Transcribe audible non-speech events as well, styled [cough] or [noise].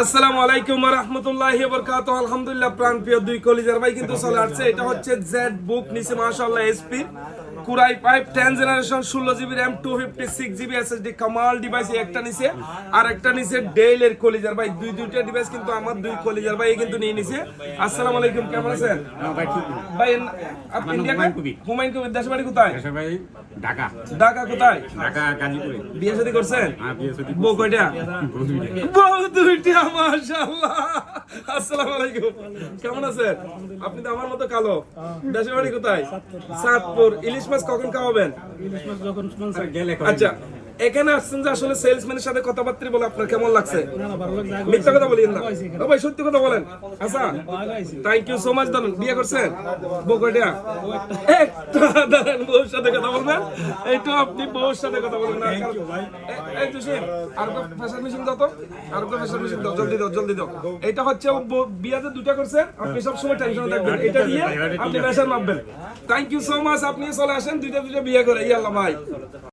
আসসালামু আলাইকুম রহমতুল্লাহ বরকাত আলহামদুলিল্লাহ প্রাণ প্রিয় দুই কলিজার ভাই কিন্তু চলে আসছে। এটা হচ্ছে জেড বুক নিচে মাশাআল্লাহ SP core i five ten generation ষোলো GB RAM two fifty six GB SSD Kamal device একটা নিচে আর একটা নিচে ডেইলের কলিজার ভাই। দুই দুইটা ডিভাইস কিন্তু আমার দুই কলিজার ভাই কিন্তু নিয়ে নিছে। আসসালামু আলাইকুম কেমন আছেন? ভাই ঠিক ভাই আপনি ইন্ডিয়া হুমায়ুন কবির। দেশের বাড়ি কোথায়? ভাই ঢাকা। ঢাকা কোথায়? ঢাকা গাজীপুরে। বিয়ে শাদী করছেন? শাদী বউ কয়টা? বউ দুইটা। [laughs] মাশাআল্লাহ। আসসালামু আলাইকুম। কেমন আছেন? আপনি তো আমার মতো কালো। দেশের বাড়ি কোথায়? সাতপুর। ইলিশ মাছ কখন খাওয়াবেন? আর গেলে আচ্ছা এখানে আসছেন যে আসলে সেলসম্যানের সাথে কথাবার্তা বলে আপনার কেমন লাগছে? মিথ্যা কথা বলিয়েন না। ও ভাই সত্যি কথা বলেন। আচ্ছা থ্যাংক ইউ সো মাচ বিয়ে করছেন? একটা দাঁড়ান কথা আপনি বউর সাথে কথা বলেন না। এই তুষির আর ফ্যাশন মেশিন দাও তো? আর ফ্যাশন মেশিন দাও জলদি দাও জলদি দাও এটা হচ্ছে বিয়াতে দুটা করছে আপনি সব সময় টেনশনে থাকবেন। এটা দিয়ে আপনি ফ্যাশন মাপবেন। থ্যাংক ইউ সো মাচ আপনি চলে আসেন দুইটা দুইটা বিয়ে করে। ইয়াল্লা ভাই।